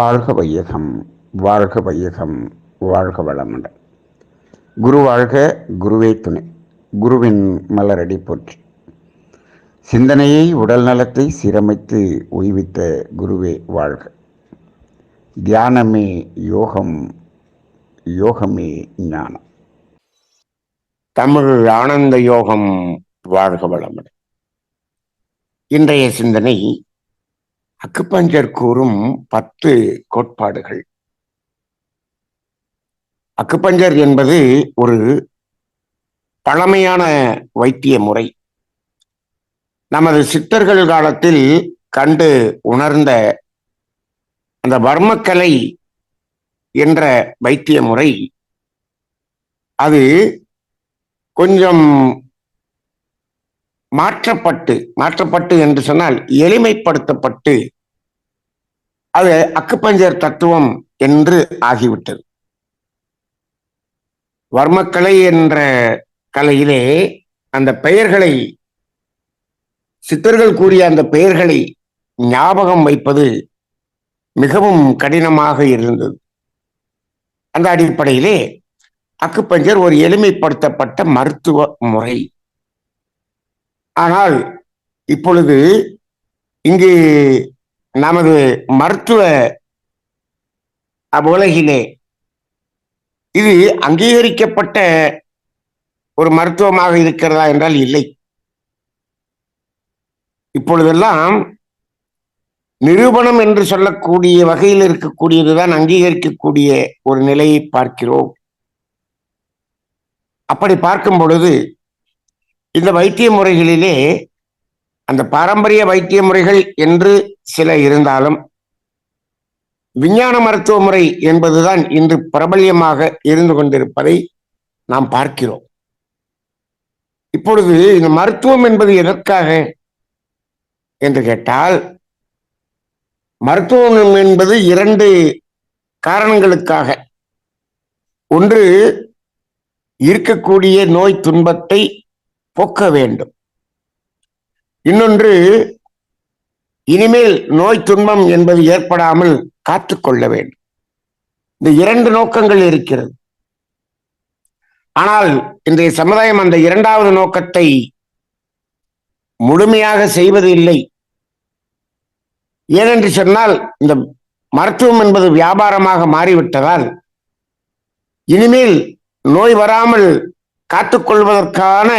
வாழ்க வையகம் வாழ்க வையகம் வாழ்க வளமுடன். குரு வாழ்க குருவே துணை. குருவின் மலரடி போற்றி. சிந்தனையை உடல் நலத்தை சீரமைத்து உய்வித்த குருவே வாழ்க. தியானமே யோகம் யோகமே ஞானம். தமிழ் ஆனந்த யோகம் வாழ்க வளமுடன். இன்றைய சிந்தனை அக்குப்பஞ்சர் கூறும் பத்து கோட்பாடுகள். அக்குப்பஞ்சர் என்பது ஒரு பழமையான வைத்திய முறை. நமது சித்தர்கள் காலத்தில் கண்டு உணர்ந்த அந்த வர்மக்கலை என்ற வைத்திய முறை அது கொஞ்சம் மாற்றப்பட்டு மாற்றப்பட்டு என்று சொன்னால் எளிமைப்படுத்தப்பட்டு அது அக்குப்பஞ்சர் தத்துவம் என்று ஆகிவிட்டது. வர்மக்கலை என்ற கலையிலே அந்த பெயர்களை சித்தர்கள் கூறிய அந்த பெயர்களை ஞாபகம் வைப்பது மிகவும் கடினமாக இருந்தது. அந்த அடிப்படையிலே அக்குப்பஞ்சர் ஒரு எளிமைப்படுத்தப்பட்ட மருத்துவ முறை. ஆனால் இப்பொழுது இங்கு நமது மருத்துவ உலகிலே இது அங்கீகரிக்கப்பட்ட ஒரு மருத்துவமாக இருக்கிறதா என்றால் இல்லை. இப்பொழுதெல்லாம் நிரூபணம் என்று சொல்லக்கூடிய வகையில் இருக்கக்கூடியதுதான் அங்கீகரிக்கக்கூடிய ஒரு நிலையை பார்க்கிறோம். அப்படி பார்க்கும் பொழுது இந்த வைத்திய முறைகளிலே அந்த பாரம்பரிய வைத்திய முறைகள் என்று சில இருந்தாலும் விஞ்ஞான மருத்துவ முறை என்பதுதான் இன்று பிரபல்யமாக இருந்து கொண்டிருப்பதை நாம் பார்க்கிறோம். இப்பொழுது இந்த மருத்துவம் என்பது எதற்காக என்று கேட்டால் மருத்துவம் என்பது இரண்டு காரணங்களுக்காக. ஒன்று இருக்கக்கூடிய நோய் துன்பத்தை போக்க வேண்டும். இன்னொன்று இனிமேல் நோய் துன்பம் என்பது ஏற்படாமல் காத்துக்கொள்ள வேண்டும். இந்த இரண்டு நோக்கங்கள் இருக்கிறது. ஆனால் இன்றைய சமுதாயம் அந்த இரண்டாவது நோக்கத்தை முழுமையாக செய்வது இல்லை. ஏனென்று சொன்னால் இந்த மருத்துவம் என்பது வியாபாரமாக மாறிவிட்டதால் இனிமேல் நோய் வராமல் காத்துக்கொள்வதற்கான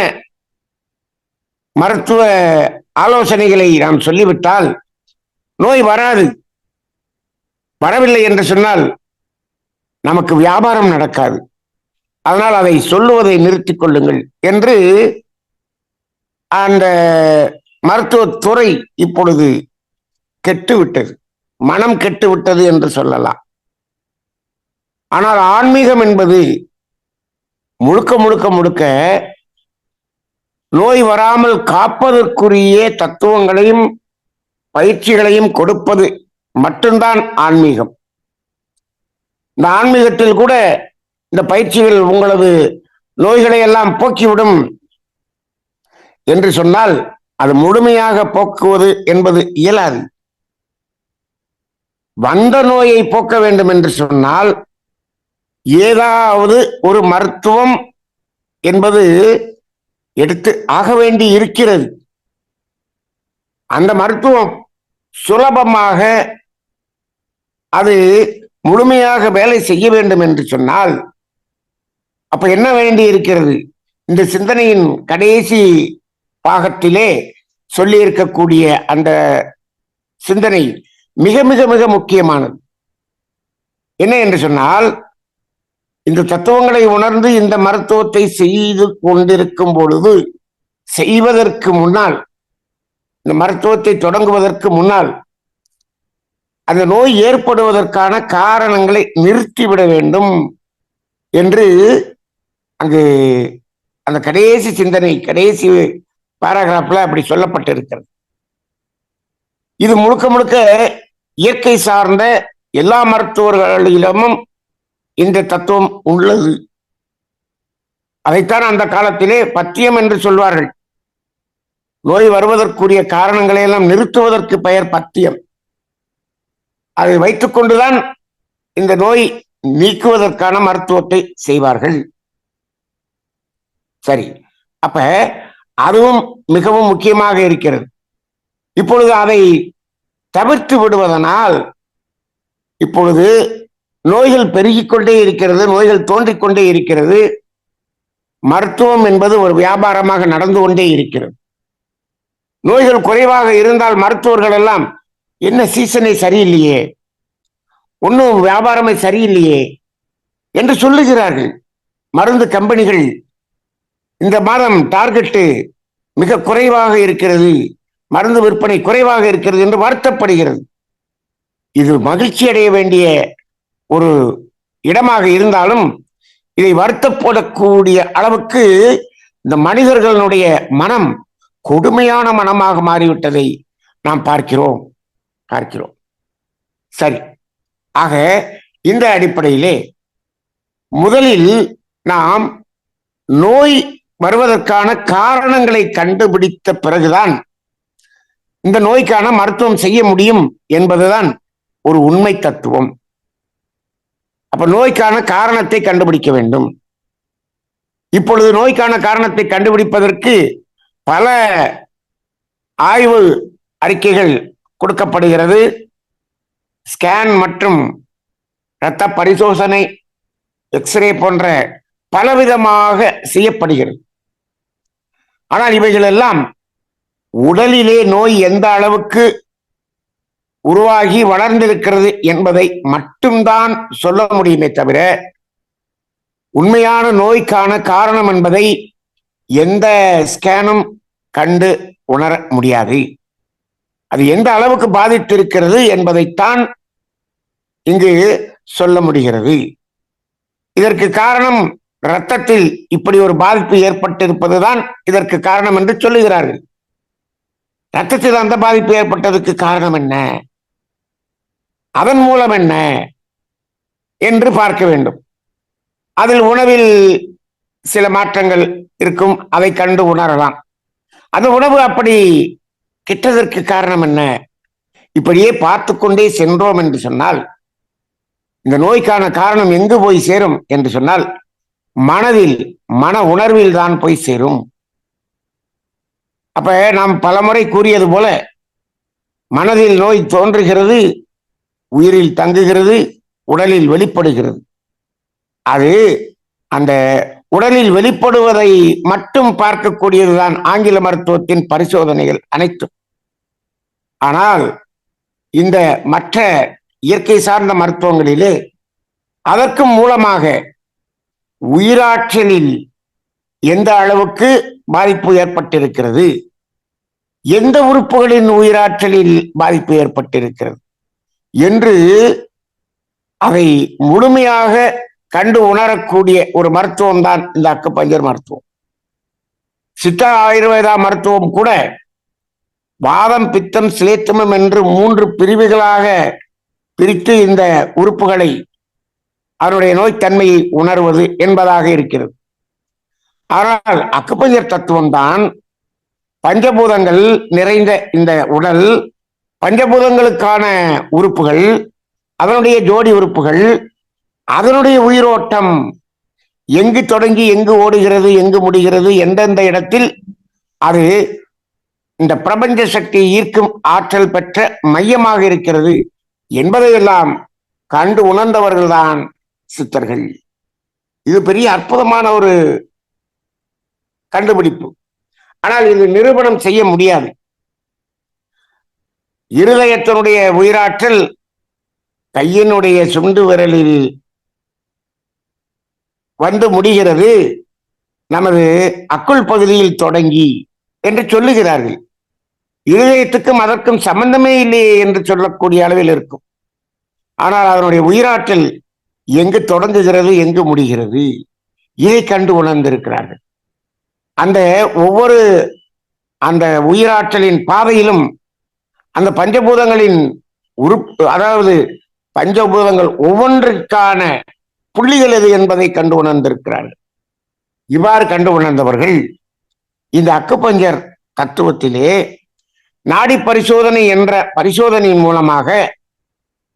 மருத்துவ ஆலோசனைகளை நாம் சொல்லிவிட்டால் நோய் வராது. வரவில்லை என்று சொன்னால் நமக்கு வியாபாரம் நடக்காது. அதனால் அதை சொல்லுவதை நிறுத்திக் கொள்ளுங்கள் என்று அந்த மருத்துவத்துறை இப்பொழுது கெட்டுவிட்டது. மனம் கெட்டுவிட்டது என்று சொல்லலாம். ஆனால் ஆன்மீகம் என்பது முழுக்க முழுக்க முழுக்க நோய் வராமல் காப்பதற்குரிய தத்துவங்களையும் பயிற்சிகளையும் கொடுப்பது மட்டும்தான் ஆன்மீகம். இந்த ஆன்மீகத்தில் கூட இந்த பயிற்சிகள் உங்களது நோய்களை எல்லாம் போக்கிவிடும் என்று சொன்னால் அது முழுமையாக போக்குவது என்பது இயலாது. வந்த நோயை போக்க வேண்டும் என்று சொன்னால் ஏதாவது ஒரு மருத்துவம் என்பது எடுத்து ஆக வேண்டி இருக்கிறது. அந்த மருத்துவம் சுலபமாக அது முழுமையாக வேலை செய்ய வேண்டும் என்று சொன்னால் அப்ப என்ன வேண்டி இருக்கிறது? இந்த சிந்தனையின் கடைசி பாகத்திலே சொல்லி இருக்கக்கூடிய அந்த சிந்தனை மிக மிக மிக முக்கியமானது. என்ன என்று சொன்னால் இந்த தத்துவங்களை உணர்ந்து இந்த மருத்துவத்தை செய்து கொண்டிருக்கும் பொழுது செய்வதற்கு முன்னால் இந்த மருத்துவத்தை தொடங்குவதற்கு முன்னால் அந்த நோய் ஏற்படுவதற்கான காரணங்களை நிறுத்திவிட வேண்டும் என்று அங்கு அந்த கடைசி சிந்தனை கடைசி பாராகிராஃப்ல அப்படி சொல்லப்பட்டிருக்கிறது. இது முழுக்க முழுக்க இயற்கை சார்ந்த எல்லா மருத்துவர்களிடமும் இந்த தத்துவம் உள்ளது. அதைத்தான் அந்த காலத்திலே பத்தியம் என்று சொல்வார்கள். நோய் வருவதற்குரிய காரணங்களை எல்லாம் நிறுத்துவதற்கு பெயர் பத்தியம். அதை வைத்துக்கொண்டுதான் இந்த நோய் நீக்குவதற்கான மருத்துவத்தை செய்வார்கள். சரி அப்ப அதுவும் மிகவும் முக்கியமாக இருக்கிறது. இப்பொழுது அதை தவிர்த்து விடுவதனால் இப்பொழுது நோய்கள் பெருகிக்கொண்டே இருக்கிறது நோய்கள் தோன்றிக்கொண்டே இருக்கிறது. மருத்துவம் என்பது ஒரு வியாபாரமாக நடந்து கொண்டே இருக்கிறது. நோய்கள் குறைவாக இருந்தால் மருத்துவர்கள் எல்லாம் என்ன சீசனை சரியில்லையே? ஒன்றும் வியாபாரமே சரியில்லையே? என்று சொல்லுகிறார்கள். மருந்து கம்பெனிகள் இந்த மாதம் டார்கெட்டு மிக குறைவாக இருக்கிறது. மருந்து விற்பனை குறைவாக இருக்கிறது என்று வருத்தப்படுகிறது. இது மகிழ்ச்சி அடைய வேண்டிய ஒரு இடமாக இருந்தாலும் இதை வருத்தப்படக்கூடிய அளவுக்கு இந்த மனிதர்களுடைய மனம் கொடுமையான மனமாக மாறிவிட்டதை நாம் பார்க்கிறோம் பார்க்கிறோம். சரி. ஆக இந்த அடிப்படையிலே முதலில் நாம் நோய் வருவதற்கான காரணங்களை கண்டுபிடித்த பிறகுதான் இந்த நோய்க்கான மருத்துவம் செய்ய முடியும் என்பதுதான் ஒரு உண்மை தத்துவம். அப்ப நோய்க்கான காரணத்தை கண்டுபிடிக்க வேண்டும். இப்பொழுது நோய்க்கான காரணத்தை கண்டுபிடிப்பதற்கு பல ஆய்வு அறிக்கைகள் கொடுக்கப்படுகிறது. ஸ்கேன் மற்றும் இரத்த பரிசோதனை எக்ஸ்ரே போன்ற பலவிதமாக செய்யப்படுகிறது. ஆனால் இவைகள் எல்லாம் உடலிலே நோய் எந்த அளவுக்கு உருவாகி வளர்ந்திருக்கிறது என்பதை மட்டும்தான் சொல்ல முடியுமே தவிர உண்மையான நோய்க்கான காரணம் என்பதை எந்த ஸ்கேனும் கண்டு உணர முடியாது. அது எந்த அளவுக்கு பாதித்திருக்கிறது என்பதைத்தான் இங்கு சொல்ல முடிகிறது. இதற்கு காரணம் இரத்தத்தில் இப்படி ஒரு பாதிப்பு ஏற்பட்டிருப்பதுதான் இதற்கு காரணம் என்று சொல்லுகிறார்கள். ரத்தத்தில் அந்த பாதிப்பு ஏற்பட்டதுக்கு காரணம் என்ன? அதன் மூலம் என்ன? என்று பார்க்க வேண்டும். அதில் உணவில் சில மாற்றங்கள் இருக்கும் அதை கண்டு உணரலாம். அந்த உணவு அப்படி கிட்டதற்கு காரணம் என்ன? இப்படியே பார்த்து கொண்டே சென்றோம் என்று சொன்னால் இந்த நோய்க்கான காரணம் எங்கு போய் சேரும் என்று சொன்னால் மனதில் மன உணர்வில் தான் போய் சேரும். அப்ப நாம் பலமுறை கூறியது போல மனதில் நோய் தோன்றுகிறது உயிரில் தங்குகிறது உடலில் வெளிப்படுகிறது. அது அந்த உடலில் வெளிப்படுவதை மட்டும் பார்க்கக்கூடியதுதான் ஆங்கில மருத்துவத்தின் பரிசோதனைகள் அனைத்தும். ஆனால் இந்த மற்ற இயற்கை சார்ந்த மருத்துவங்களிலே அதற்கு மூலமாக உயிராற்றலில் எந்த அளவுக்கு பாதிப்பு ஏற்பட்டிருக்கிறது எந்த உறுப்புகளின் உயிராற்றலில் பாதிப்பு ஏற்பட்டிருக்கிறது என்று அதை முழுமையாக கண்டு உணரக்கூடிய ஒரு மருத்துவம் தான் இந்த அக்குப்பஞ்சர் மருத்துவம். சித்தா ஆயுர்வேதா மருத்துவம் கூட வாதம் பித்தம் சிலேத்தமம் என்று மூன்று பிரிவுகளாக பிரித்து இந்த உறுப்புகளை அவருடைய நோய்த்தன்மையை உணர்வது என்பதாக இருக்கிறது. ஆனால் அக்குப்பஞ்சர் தத்துவம் தான் பஞ்சபூதங்கள் நிறைந்த இந்த உடல் பஞ்சபூதங்களுக்கான உறுப்புகள் அதனுடைய ஜோடி உறுப்புகள் அதனுடைய உயிரோட்டம் எங்கு தொடங்கி எங்கு ஓடுகிறது எங்கு முடிகிறது எந்தெந்த இடத்தில் அது இந்த பிரபஞ்ச சக்தி ஈர்க்கும் ஆற்றல் பெற்ற மையமாக இருக்கிறது என்பதையெல்லாம் கண்டு உணர்ந்தவர்கள்தான் சித்தர்கள். இது பெரிய அற்புதமான ஒரு கண்டுபிடிப்பு. ஆனால் இது நிரூபணம் செய்ய முடியாது. இருதயத்தினுடைய உயிராற்றல் கையினுடைய சுண்டு விரலில் வந்து முடிகிறது. நமது அக்குள் பகுதியில் தொடங்கி என்று சொல்லுகிறார்கள். இருதயத்துக்கும் அதற்கும் சம்பந்தமே இல்லையே என்று சொல்லக்கூடிய அளவில் இருக்கும். ஆனால் அதனுடைய உயிராற்றல் எங்கு தொடங்குகிறது எங்கு முடிகிறது? இதை கண்டு உணர்ந்திருக்கிறார்கள். அந்த ஒவ்வொரு அந்த உயிராற்றலின் பாதையிலும் அந்த பஞ்சபூதங்களின் உறுப்பு அதாவது பஞ்சபூதங்கள் ஒவ்வொன்றிற்கான புள்ளிகள் எது என்பதை கண்டு உணர்ந்திருக்கிறார்கள். இவ்வாறு கண்டு உணர்ந்தவர்கள் இந்த அக்குப்பஞ்சர் தத்துவத்திலே நாடி பரிசோதனை என்ற பரிசோதனையின் மூலமாக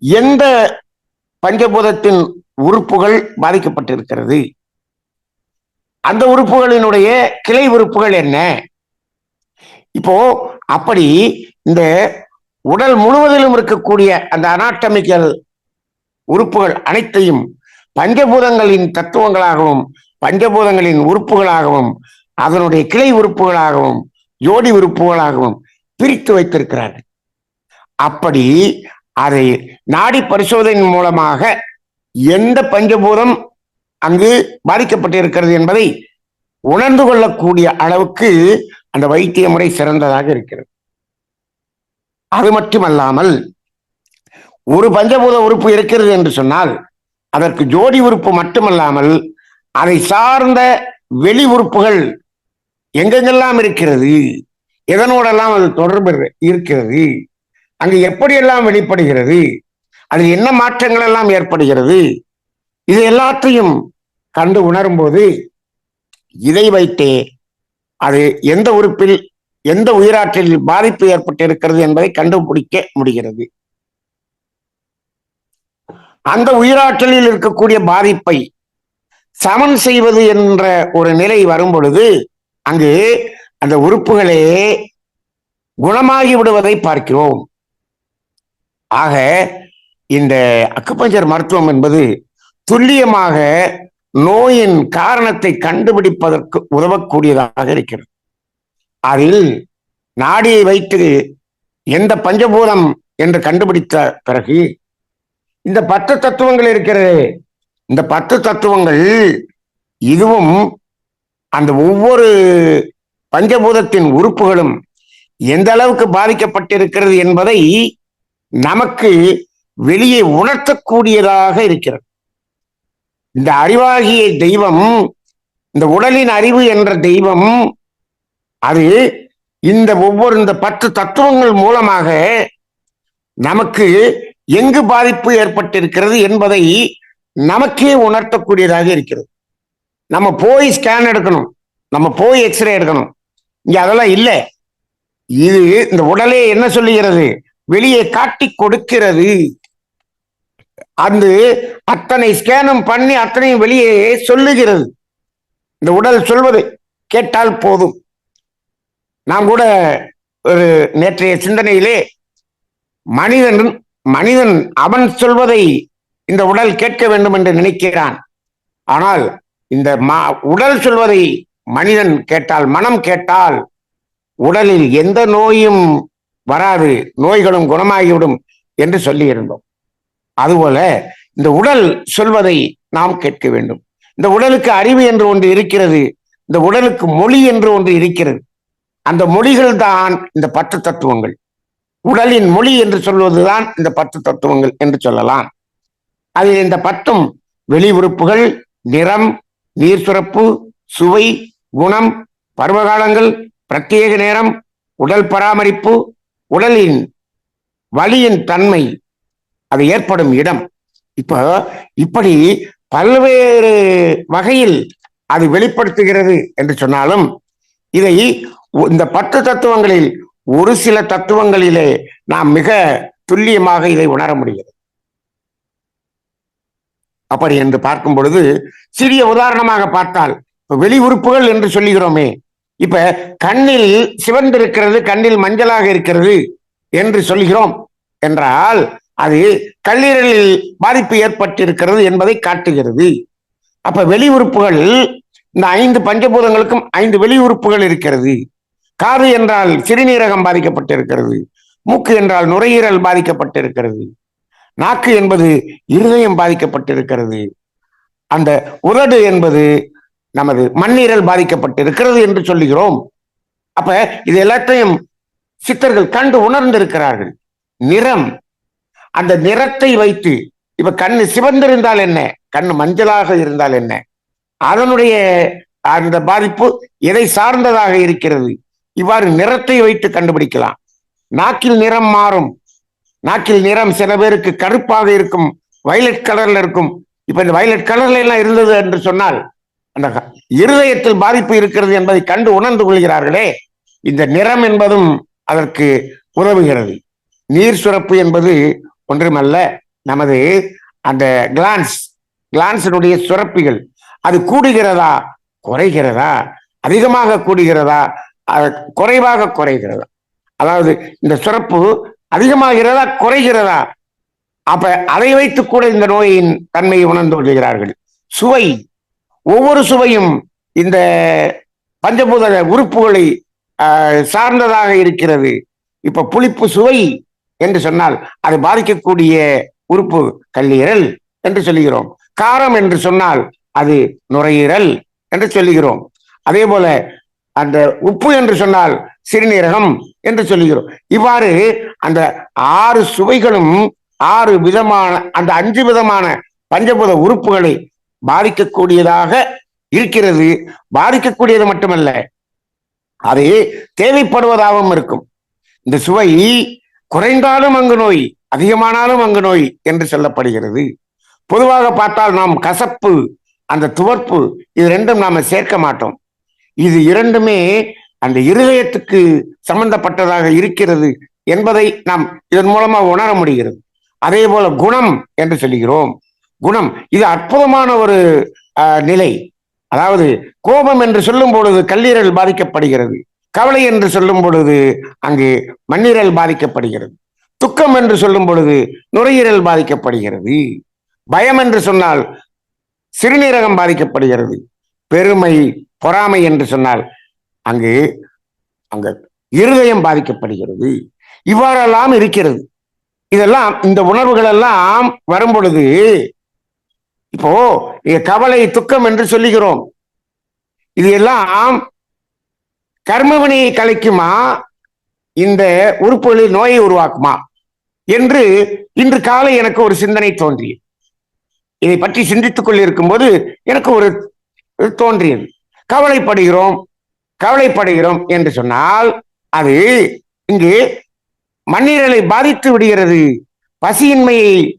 எந்த பஞ்சபூதத்தின் உறுப்புகள் பாதிக்கப்பட்டிருக்கிறது? அந்த உறுப்புகளினுடைய கிளை உறுப்புகள் என்ன? இப்போ அப்படி இந்த உடல் முழுவதிலும் இருக்கக்கூடிய அந்த அனாட்டமிக்கல் உறுப்புகள் அனைத்தையும் பஞ்சபூதங்களின் தத்துவங்களாகவும் பஞ்சபூதங்களின் உறுப்புகளாகவும் அதனுடைய கிளை உறுப்புகளாகவும் ஜோடி உறுப்புகளாகவும் பிரித்து வைத்திருக்கிறார்கள். அப்படி அதை நாடி பரிசோதனையின் மூலமாக எந்த பஞ்சபூதம் அங்கு பாதிக்கப்பட்டிருக்கிறது என்பதை உணர்ந்து கொள்ளக்கூடிய அளவுக்கு அந்த வைத்திய முறை சிறந்ததாக இருக்கிறது. அது மட்டுமல்லாமல் ஒரு பஞ்சபூத உறுப்பு இருக்கிறது என்று சொன்னால் அதற்கு ஜோடி உறுப்பு மட்டுமல்லாமல் அதை சார்ந்த வெளி உறுப்புகள் எங்கெங்கெல்லாம் இருக்கிறது எதனோடெல்லாம் அது தொடர்பு இருக்கிறது அங்கு எப்படியெல்லாம் வெளிப்படுகிறது அதில் என்ன மாற்றங்கள் எல்லாம் ஏற்படுகிறது இது எல்லாத்தையும் கண்டு உணரும்போது இதை வைத்தே அது எந்த உறுப்பில் எந்த உயிராற்றலில் பாதிப்பு ஏற்பட்டிருக்கிறது என்பதை கண்டுபிடிக்க முடிகிறது. அந்த உயிராற்றலில் இருக்கக்கூடிய பாதிப்பை சமன் செய்வது என்ற ஒரு நிலை வரும் பொழுது அங்கு அந்த உறுப்புகளே குணமாகி விடுவதை பார்க்கிறோம். ஆக இந்த அக்குபஞ்சர் மருத்துவம் என்பது துல்லியமாக நோயின் காரணத்தை கண்டுபிடிப்பதற்கு உதவக்கூடியதாக இருக்கிறது. அதில் நாடியை வைத்து எந்த பஞ்சபூதம் என்று கண்டுபிடித்த பிறகு இந்த பத்து தத்துவங்கள் இருக்கிறது. இந்த பத்து தத்துவங்கள் இதுவும் அந்த ஒவ்வொரு பஞ்சபூதத்தின் உறுப்புகளும் எந்த அளவுக்கு பாதிக்கப்பட்டிருக்கிறது என்பதை நமக்கு வெளியே உணர்த்தக்கூடியதாக இருக்கிறது. இந்த அறிவாகிய தெய்வம் இந்த உடலின் அறிவு என்ற தெய்வம் அது இந்த ஒவ்வொரு இந்த பத்து தத்துவங்கள் மூலமாக நமக்கு எங்கு பாதிப்பு ஏற்பட்டிருக்கிறது என்பதை நமக்கே உணர்த்தக்கூடியதாக இருக்கிறது. நம்ம போய் ஸ்கேன் எடுக்கணும். நம்ம போய் எக்ஸ்ரே எடுக்கணும். இங்க அதெல்லாம் இல்லை. இது இந்த உடலே என்ன சொல்லுகிறது? வெளியே காட்டி கொடுக்கிறது. அந்த அத்தனை ஸ்கேனும் பண்ணி அத்தனையும் வெளியே சொல்லுகிறது. இந்த உடல் சொல்வது கேட்டால் போதும். நாம் கூட ஒரு நேற்றைய சிந்தனையிலே மனிதன் மனிதன் அவன் சொல்வதை இந்த உடல் கேட்க வேண்டும் என்று நினைக்கிறான். ஆனால் இந்த மா உடல் சொல்வதை மனிதன் கேட்டால் மனம் கேட்டால் உடலில் எந்த நோயும் வராது நோய்களும் குணமாகிவிடும் என்று சொல்லியிருந்தோம். அதுபோல இந்த உடல் சொல்வதை நாம் கேட்க வேண்டும். இந்த உடலுக்கு அறிவு என்று ஒன்று இருக்கிறது இந்த உடலுக்கு மொழி என்று ஒன்று இருக்கிறது. அந்த மொழிகள் தான் இந்த பத்து தத்துவங்கள். உடலின் மொழி என்று சொல்வதுதான் இந்த பத்து தத்துவங்கள் என்று சொல்லலாம். அதில் இந்த பத்தும் வெளி உறுப்புகள் நிறம் நீர் சுரப்பு சுவை குணம் பருவகாலங்கள் பிரத்யேக நேரம் உடல் பராமரிப்பு உடலின் வலியின் தன்மை அது ஏற்படும் இடம். இப்போ இப்படி பல்வேறு வகையில் அது வெளிப்படுத்துகிறது என்று சொன்னாலும் இதை இந்த பத்து தத்துவங்களில் ஒரு சில தத்துவங்களிலே நாம் மிக துல்லியமாக இதை உணர முடிகிறது. அப்படி என்று பார்க்கும் பொழுது சிறிய உதாரணமாக பார்த்தால் வெளி உறுப்புகள் என்று சொல்லுகிறோமே இப்ப கண்ணில் சிவந்திருக்கிறது கண்ணில் மஞ்சளாக இருக்கிறது என்று சொல்கிறோம் என்றால் அது கல்லீரலில் பாதிப்பு ஏற்பட்டிருக்கிறது என்பதை காட்டுகிறது. அப்ப வெளி உறுப்புகள் இந்த ஐந்து பஞ்சபூதங்களுக்கும் ஐந்து வெளி உறுப்புகள் இருக்கிறது. காது என்றால் சிறுநீரகம் பாதிக்கப்பட்டிருக்கிறது மூக்கு என்றால் நுரையீரல் பாதிக்கப்பட்டிருக்கிறது நாக்கு என்பது இருதயம் பாதிக்கப்பட்டிருக்கிறது அந்த உதடு என்பது நமது மண்ணீரல் பாதிக்கப்பட்டிருக்கிறது என்று சொல்லுகிறோம். அப்ப இது எல்லாத்தையும் சித்தர்கள் கண்டு உணர்ந்திருக்கிறார்கள். நிறம் அந்த நிறத்தை வைத்து இப்ப கண்ணு சிவந்திருந்தால் என்ன? கண்ணு மஞ்சளாக இருந்தால் என்ன? அதனுடைய அந்த பாதிப்பு எதை சார்ந்ததாக இருக்கிறது? இவ்வாறு நிறத்தை வைத்து கண்டுபிடிக்கலாம். நாக்கில் நிறம் மாறும். நாக்கில் நிறம் சில பேருக்கு கருப்பாக இருக்கும் வயலட் கலர்ல இருக்கும். இப்ப இந்த வயலட் கலர்ல எல்லாம் இருந்தது என்று சொன்னால் அந்த இருதயத்தில் பாதிப்பு இருக்கிறது என்பதை கண்டு உணர்ந்து கொள்கிறார்களே இந்த நிறம் என்பதும் அதற்கு உதவுகிறது. நீர் சுரப்பு என்பது ஒன்றுமல்ல நமது அந்த கிளான்ஸ் கிளான்ஸினுடைய சுரப்பிகள். அது கூடுகிறதா? குறைகிறதா? அதிகமாக கூடுகிறதா? அது குறைவாக குறைகிறதா? அதாவது இந்த சுரப்பு அதிகமாகிறதா குறைகிறதா? அப்ப அதை வைத்து கூட இந்த நோயின் தன்மையை உணர்ந்து கொள்கிறார்கள். சுவை. ஒவ்வொரு சுவையும் இந்த பஞ்சபூத உறுப்புகளை சார்ந்ததாக இருக்கிறது. இப்ப புளிப்பு சுவை என்று சொன்னால் அது பாதிக்கக்கூடிய உறுப்பு கல்லீரல் என்று சொல்லுகிறோம். காரம் என்று சொன்னால் அது நுரையீரல் என்று சொல்லுகிறோம். அதே போல அந்த உப்பு என்று சொன்னால் சிறுநீரகம் என்று சொல்லுகிறோம். இவ்வாறு அந்த ஆறு சுவைகளும் ஆறு விதமான அந்த அஞ்சு விதமான பஞ்சபூத உறுப்புகளை பாதிக்கக்கூடியதாக இருக்கிறது. பாதிக்கக்கூடியது மட்டுமல்ல அது தேவைப்படுவதாகவும் இருக்கும். இந்த சுவை குறைந்தாலும் அங்கு நோய் அதிகமானாலும் அங்கு நோய் என்று சொல்லப்படுகிறது. பொதுவாக பார்த்தால் நாம் கசப்பு அந்த துவர்ப்பு இது ரெண்டும் நாம சேர்க்க மாட்டோம். இது இரண்டுமே அந்த இருதயத்துக்கு சம்பந்தப்பட்டதாக இருக்கிறது என்பதை நாம் இதன் மூலமா உணர முடிகிறது. அதே போல குணம் என்று சொல்லுகிறோம். குணம் இது அற்புதமான ஒரு நிலை. அதாவது கோபம் என்று சொல்லும் பொழுது கல்லீரல் பாதிக்கப்படுகிறது. கவலை என்று சொல்லும் பொழுது அங்கு மண்ணீரல் பாதிக்கப்படுகிறது. துக்கம் என்று சொல்லும் பொழுது நுரையீரல் பாதிக்கப்படுகிறது. பயம் என்று சொன்னால் சிறுநீரகம் பாதிக்கப்படுகிறது. பெருமை பொறாமை என்று சொன்னால் அங்கு அங்க இருதயம் பாதிக்கப்படுகிறது. இவ்வாறெல்லாம் இருக்கிறது. இதெல்லாம் இந்த உணர்வுகள் எல்லாம் வரும் பொழுது இப்போ கவலை துக்கம் என்று சொல்லுகிறோம். இது எல்லாம் கர்மவினையை கலைக்குமா? இந்த உறுப்புகளில் நோயை உருவாக்குமா? என்று இன்று காலை எனக்கு ஒரு சிந்தனை தோன்றியது. இதை பற்றி சிந்தித்துக் கொண்டிருக்கும் போது எனக்கு ஒரு ஒரு தோன்றியது. கவலைப்படுகிறோம் கவலைப்படுகிறோம் என்று சொன்னால் அது இங்கு மண்ணீரலை பாதித்து விடுகிறது பசியின்மையை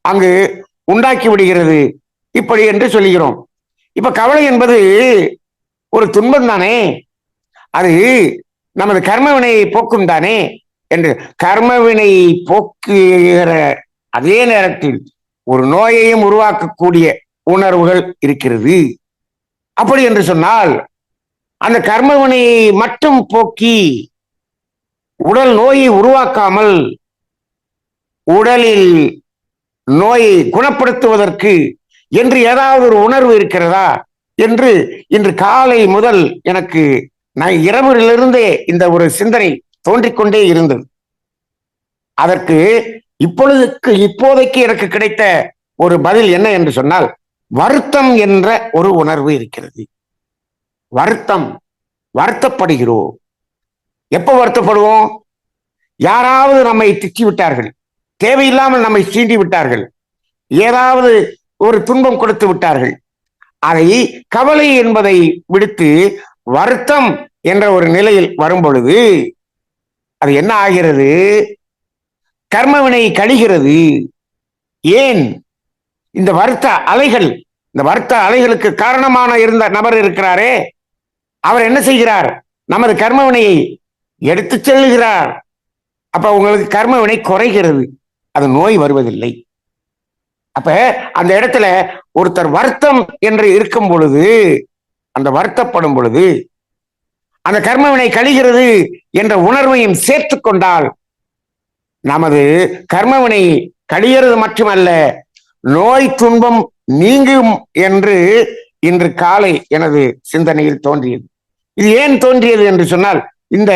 அங்கு உண்டாக்கி விடுகிறது இப்படி என்று சொல்லுகிறோம். இப்ப கவலை என்பது ஒரு துன்பம் தானே? அது நமது கர்மவினையை போக்கும் தானே? என்று கர்மவினை போக்குகிற அதே நேரத்தில் ஒரு நோயையும் உருவாக்கக்கூடிய உணர்வுகள் இருக்கிறது. அப்படி என்று சொன்னால் அந்த கர்மவினையை மட்டும் போக்கி உடல் நோயை உருவாக்காமல் உடலில் நோயை குணப்படுத்துவதற்கு என்று ஏதாவது ஒரு உணர்வு இருக்கிறதா என்று இன்று காலை முதல் எனக்கு நான் இரவிலிருந்தே இந்த ஒரு சிந்தனை தோன்றிக்கொண்டே இருந்தது. அதற்கு இப்பொழுதுக்கு இப்போதைக்கு எனக்கு கிடைத்த ஒரு பதில் என்ன என்று சொன்னால் வருத்தம் என்ற ஒரு உணர்வு இருக்கிறது. வருத்தம் வருத்தப்படுகிறோம் எப்ப வருத்தப்படுவோம்? யாராவது நம்மை திட்டி விட்டார்கள் தேவையில்லாமல் நம்மை சீண்டி விட்டார்கள் ஏதாவது ஒரு துன்பம் கொடுத்து விட்டார்கள். அதை கவலை என்பதை விடுத்து வருத்தம் என்ற ஒரு நிலையில் வரும் பொழுது அது என்ன ஆகிறது? கர்மவினை கழிகிறது. ஏன்? இந்த வருத்த அலைகள் இந்த வருத்த அலைகளுக்கு காரணமான இருந்த நபர் இருக்கிறாரே. அவர் என்ன செய்கிறார்? நமது கர்மவினையை எடுத்து செல்லுகிறார். அப்ப உங்களுக்கு கர்மவினை குறைகிறது. அது நோய் வருவதில்லை. அப்ப அந்த இடத்துல ஒருத்தர் வருத்தம் என்று இருக்கும் பொழுது அந்த வருத்தப்படும் பொழுது அந்த கர்மவினை கழிகிறது என்ற உணர்வையும் சேர்த்து கொண்டால் நமது கர்மவினை கழிகிறது மட்டுமல்ல நோய் துன்பம் நீங்கும் என்று இன்று காலை எனது சிந்தனையில் தோன்றியது. இது ஏன் தோன்றியது என்று சொன்னால் இந்த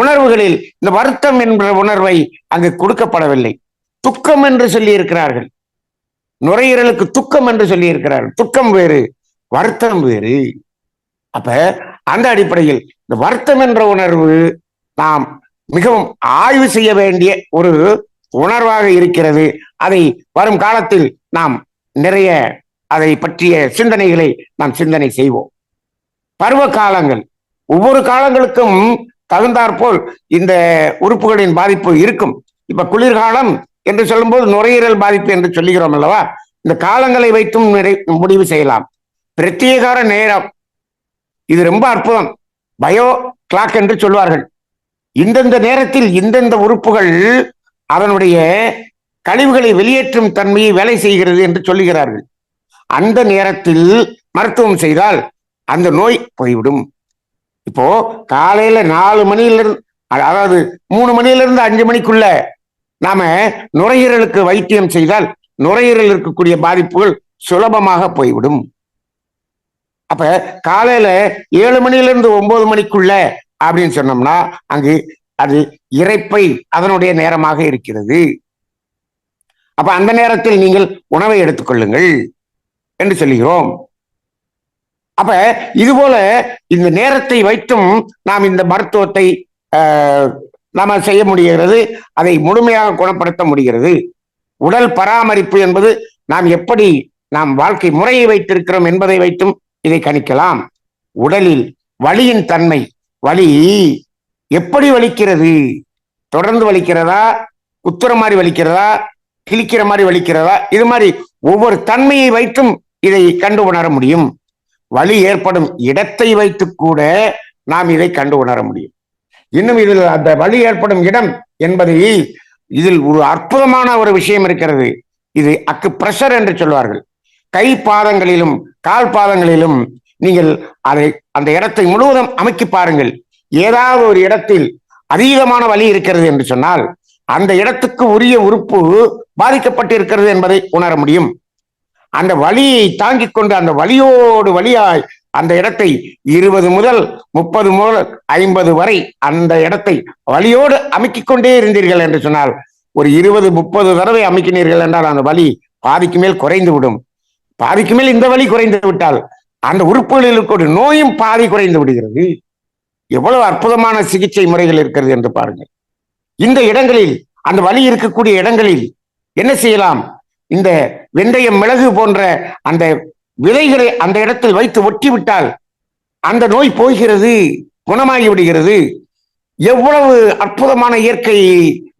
உணர்வுகளில் இந்த வருத்தம் என்ற உணர்வை அங்கு கொடுக்கப்படவில்லை. துக்கம் என்று சொல்லி இருக்கிறார்கள் நுரையீரலுக்கு துக்கம் என்று சொல்லி இருக்கிறார்கள் துக்கம் வேறு வருத்தம் வேறு. அப்ப அந்த அடிப்படையில் இந்த வருத்தம் என்ற உணர்வு நாம் மிகவும் ஆய்வு செய்ய வேண்டிய ஒரு உணர்வாக இருக்கிறது. அதை வரும் காலத்தில் நாம் நிறைய அதை பற்றிய சிந்தனைகளை நாம் சிந்தனை செய்வோம். பருவ காலங்கள். ஒவ்வொரு காலங்களுக்கும் தகுந்தாற்போல் இந்த உறுப்புகளின் பாதிப்பு இருக்கும். இப்ப குளிர்காலம் என்று சொல்லும்போது நுரையீரல் பாதிப்பு என்று சொல்லுகிறோம் அல்லவா? இந்த காலங்களை வைத்தும் முடிவு செய்யலாம். பிரத்யேகார நேரம். இது ரொம்ப அற்புதம். பயோ கிளாக் என்று சொல்வார்கள். இந்தந்த நேரத்தில் இந்தந்த உறுப்புகள் அதனுடைய கழிவுகளை வெளியேற்றும் தன்மையை வேலை செய்கிறது என்று சொல்லுகிறார்கள். அந்த நேரத்தில் மருத்துவம் செய்தால் அந்த நோய் போய்விடும். இப்போ காலையில நாலு மணியிலிருந்து அதாவது மூணு மணியிலிருந்து அஞ்சு மணிக்குள்ள நாம நுரையீரலுக்கு வைத்தியம் செய்தால் நுரையீரல் இருக்கக்கூடிய பாதிப்புகள் சுலபமாக போய்விடும். அப்ப காலையில ஏழு மணியிலிருந்து இருந்து ஒன்பது மணிக்குள்ள அப்படின்னு சொன்னோம்னா அங்கு அது இறைப்பை அதனுடைய நேரமாக இருக்கிறது. அப்ப அந்த நேரத்தில் நீங்கள் உணவை எடுத்துக்கொள்ளுங்கள் என்று சொல்லுகிறோம். அப்ப இது போல இந்த நேரத்தை வைத்தும் நாம் இந்த மருத்துவத்தை நாம செய்ய முடிகிறது அதை முழுமையாக குணப்படுத்த முடிகிறது. உடல் பராமரிப்பு என்பது நாம் எப்படி நாம் வாழ்க்கை முறையை வைத்திருக்கிறோம் என்பதை வைத்தும் இதை கணிக்கலாம். உடலில் வலியின் தன்மை வலி எப்படி வலிக்கிறது? தொடர்ந்து வலிக்கிறதா? குத்துற மாதிரி வலிக்கிறதா? கிழிக்கிற மாதிரி வலிக்கிறதா? இது மாதிரி ஒவ்வொரு தன்மையை வைத்தும் இதை கண்டு உணர முடியும். வலி ஏற்படும் இடத்தை வைத்து கூட நாம் இதை கண்டு உணர முடியும். இன்னும் இதில் அந்த வலி ஏற்படும் இடம் என்பதை இதில் ஒரு அற்புதமான ஒரு விஷயம் இருக்கிறது. இது அக்கு பிரஷர் என்று சொல்வார்கள். கை பாதங்களிலும் கால் பாதங்களிலும் நீங்கள் அதை அந்த இடத்தை முழுவதும் அமைக்கி பாருங்கள். ஏதாவது ஒரு இடத்தில் அதீதமான வலி இருக்கிறது என்று சொன்னால் அந்த இடத்துக்கு உரிய உறுப்பு பாதிக்கப்பட்டிருக்கிறது என்பதை உணர முடியும். அந்த வலியை தாங்கிக் கொண்டு அந்த வலியோடு வலியாய் அந்த இடத்தை இருபது முதல் முப்பது முதல் ஐம்பது வரை அந்த இடத்தை வலியோடு அமைக்கிக் கொண்டே இருந்தீர்கள் என்று சொன்னால் ஒரு இருபது முப்பது தடவை அமுக்கினீர்கள் என்றால் அந்த வலி பாதிக்கு மேல் குறைந்து விடும். பாதிக்கு மேல் இந்த வலி குறைந்து விட்டால் அந்த உறுப்புகளில் இருக்கக்கூடிய நோயும் பாதி குறைந்து விடுகிறது. எவ்வளவு அற்புதமான சிகிச்சை முறைகள் இருக்கிறது என்று பாருங்கள். இந்த இடங்களில் அந்த வலி இருக்கக்கூடிய இடங்களில் என்ன செய்யலாம்? இந்த வெந்தயம் மிளகு போன்ற அந்த விதைகளை அந்த இடத்தில் வைத்து ஒட்டி விட்டால் அந்த நோய் போகிறது குணமாகி விடுகிறது. எவ்வளவு அற்புதமான இயற்கை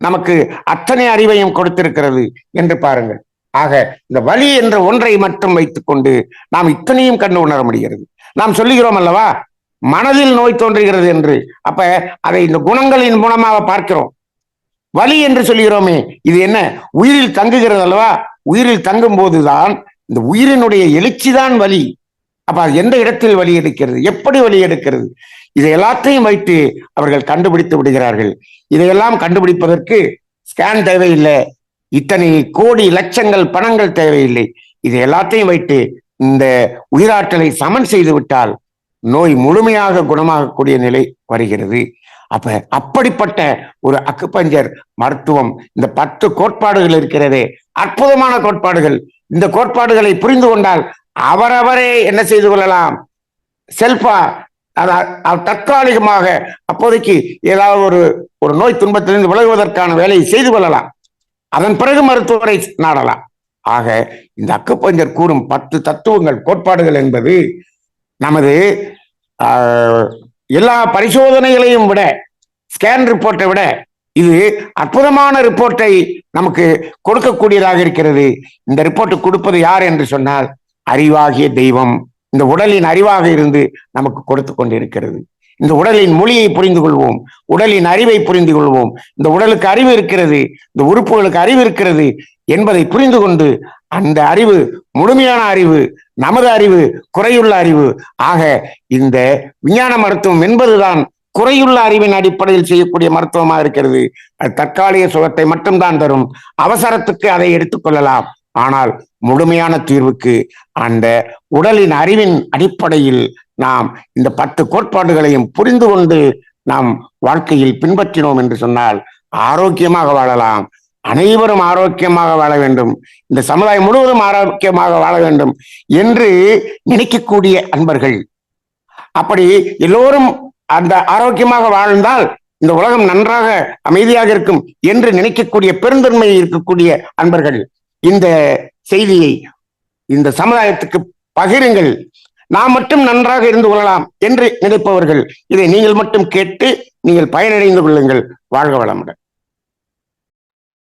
நமக்கு அத்தனை அறிவையும் கொடுத்திருக்கிறது என்று பாருங்கள். ஆக இந்த வலி என்ற ஒன்றை மட்டும் வைத்துக்கொண்டு நாம் இத்தனையும் கண்டு உணர முடிகிறது. நாம் சொல்லுகிறோம் அல்லவா? மனதில் நோய் தோன்றுகிறது என்று. அப்ப அதை இந்த குணங்களின் மூலமாக பார்க்கிறோம். வலி என்று சொல்கிறோமே இது என்ன? உயிரில் தங்குகிறது அல்லவா? உயிரில் தங்கும் போதுதான் இந்த உயிரினுடைய எழுச்சிதான் வலி. அப்ப அது எந்த இடத்தில் வலி எடுக்கிறது? எப்படி வலி எடுக்கிறது? இதை எல்லாத்தையும் வைத்து அவர்கள் கண்டுபிடித்து விடுகிறார்கள். இதையெல்லாம் கண்டுபிடிப்பதற்கு ஸ்கேன் தேவையில்லை. இத்தனை கோடி லட்சங்கள் பணங்கள் தேவையில்லை. இது எல்லாத்தையும் வைத்து இந்த உயிராற்றலை சமன் செய்து விட்டால் நோய் முழுமையாக குணமாகக்கூடிய நிலை வருகிறது. அப்ப அப்படிப்பட்ட ஒரு அக்குப்பஞ்சர் மருத்துவம் இந்த பத்து கோட்பாடுகள் இருக்கிறதே அற்புதமான கோட்பாடுகள். இந்த கோட்பாடுகளை புரிந்து கொண்டால் அவரவரே என்ன செய்து கொள்ளலாம்? செல்ஃபா அது தற்காலிகமாக அப்போதைக்கு ஏதாவது ஒரு ஒரு நோய் துன்பத்திலிருந்து விலகுவதற்கான வேலையை செய்து கொள்ளலாம். அதன் பிறகு மருத்துவரை நாடலாம். ஆக இந்த அக்குப்பஞ்சர் கூறும் பத்து தத்துவங்கள் கோட்பாடுகள் என்பது நமது எல்லா பரிசோதனைகளையும் விட ஸ்கேன் ரிப்போர்ட்டை விட இது அற்புதமான ரிப்போர்ட்டை நமக்கு கொடுக்கக்கூடியதாக இருக்கிறது. இந்த ரிப்போர்ட் கொடுப்பது யார் என்று சொன்னால் அறிவாகிய தெய்வம். இந்த உடலின் அறிவாக இருந்து நமக்கு கொடுத்து கொண்டிருக்கிறது. இந்த உடலின் மொழியை புரிந்து கொள்வோம். உடலின் அறிவை புரிந்து கொள்வோம். இந்த உடலுக்கு அறிவு இருக்கிறது. இந்த உறுப்புகளுக்கு அறிவு இருக்கிறது என்பதை புரிந்து கொண்டு அந்த அறிவு முழுமையான அறிவு நமது அறிவு குறையுள்ள அறிவு. ஆக இந்த விஞ்ஞான மருத்துவம் என்பதுதான் குறையுள்ள அறிவின் அடிப்படையில் செய்யக்கூடிய மருத்துவமாக இருக்கிறது. அது தற்காலிக சுகத்தை மட்டும்தான் தரும். அவசரத்துக்கு அதை எடுத்துக்கொள்ளலாம் ஆனால் முழுமையான தீர்வுக்கு அந்த உடலின் அறிவின் அடிப்படையில் நாம் இந்த பத்து கோட்பாடுகளையும் புரிந்து கொண்டு நாம் வாழ்க்கையில் பின்பற்றினோம் என்று சொன்னால் ஆரோக்கியமாக வாழலாம். அனைவரும் ஆரோக்கியமாக வாழ வேண்டும். இந்த சமுதாயம் முழுவதும் ஆரோக்கியமாக வாழ வேண்டும் என்று நினைக்கக்கூடிய அன்பர்கள். அப்படி எல்லோரும் அந்த ஆரோக்கியமாக வாழ்ந்தால் இந்த உலகம் நன்றாக அமைதியாக இருக்கும் என்று நினைக்கக்கூடிய பெருந்தன்மை இருக்கக்கூடிய அன்பர்கள். இந்த செய்தியை இந்த சமுதாயத்துக்கு பகிருங்கள். நாம் மட்டும் நன்றாக இருந்து கொள்ளலாம் என்று நினைப்பவர்கள். இதை நீங்கள் மட்டும் கேட்டு நீங்கள் பயனடைந்து கொள்ளுங்கள். வாழ்க வளமுடன்.